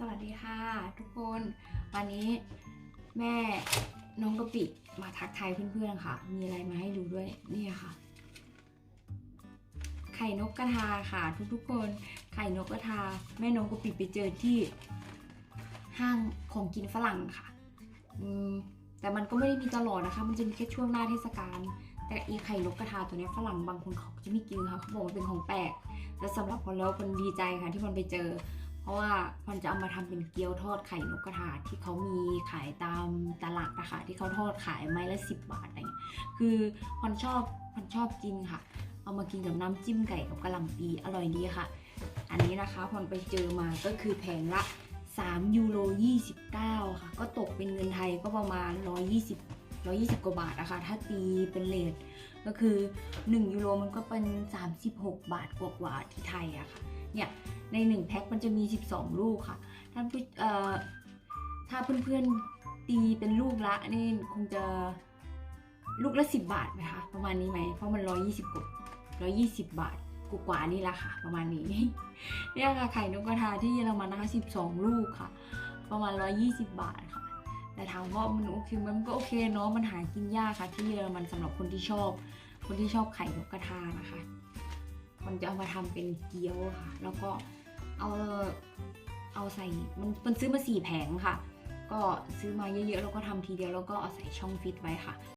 สวัสดีค่ะ ทุกคนวันนี้แม่น้องกะปิมาทักทายเพื่อนๆค่ะ มีอะไรมาให้ดูด้วยนี่ค่ะ ไข่นกกระทาค่ะ ทุกๆคนไข่นกกระทา แม่น้องกะปิไปเจอที่ห้างของกินฝรั่งค่ะอืมแต่มันก็ไม่ได้มีตลอดนะคะ มันจะมีแค่ช่วงหน้าเทศกาลแต่อีไข่นกกระทาตัวนี้ฝรั่งบางคนเขาจะไม่กินค่ะเขาบอกว่าเป็นของแปลกแต่สำหรับคนแล้วคนดีใจค่ะที่มันไปเจอ ราะว่ามันจะเอามาทำเป็นเกี๊ยวทอดไข่นกกระทาที่เขามีขายตามตลาดนะคะที่เขาทอดขายไม้ละสิบบาทอะไรเงี้ยคือพอนชอบพอนชอบกินค่ะ เอามากินกับน้ำจิ้มไก่กับกะหล่ำปีอร่อยดีค่ะ อันนี้นะคะพอนไปเจอมาก็คือแพงละ3ยูโร29 ค่ะ ก็ตกเป็นเงินไทยก็ประมาณ 120 120 กว่าบาทนะคะ ถ้าตีเป็นเลทก็คือ 1 ยูโรมันก็เป็น 36 บาทกว่าๆที่ไทยอะค่ะ เนี่ยใน 1 แพ็คมันจะมี 12 ลูกค่ะ ท่านผู้เอ่อถ้าเพื่อนๆตีเป็นลูกละนี่คงจะลูกละ 10 บาทไหมคะประมาณนี้ไหมเพราะมัน 120กว่า120 บาทกว่านี่ละค่ะ ประมาณนี้เนี่ยค่ะไข่นกกระทาที่เยอรมันนะคะ12 ลูกค่ะ ประมาณ 120 บาทค่ะ แต่ถามว่ามันโอเคมันก็โอเคเนาะมันหากินยากค่ะ ที่เยอรมันสำหรับคนที่ชอบ คนที่ชอบไข่นกกระทานะคะมันจะเอามาทำเป็นเกี๊ยวค่ะ แล้วก็เอาเอาใส่มันมันซื้อมาสี่แผงค่ะ ก็ซื้อมาเยอะๆแล้วก็ทำทีเดียวแล้วก็เอาใส่ช่องฟิตไว้ค่ะ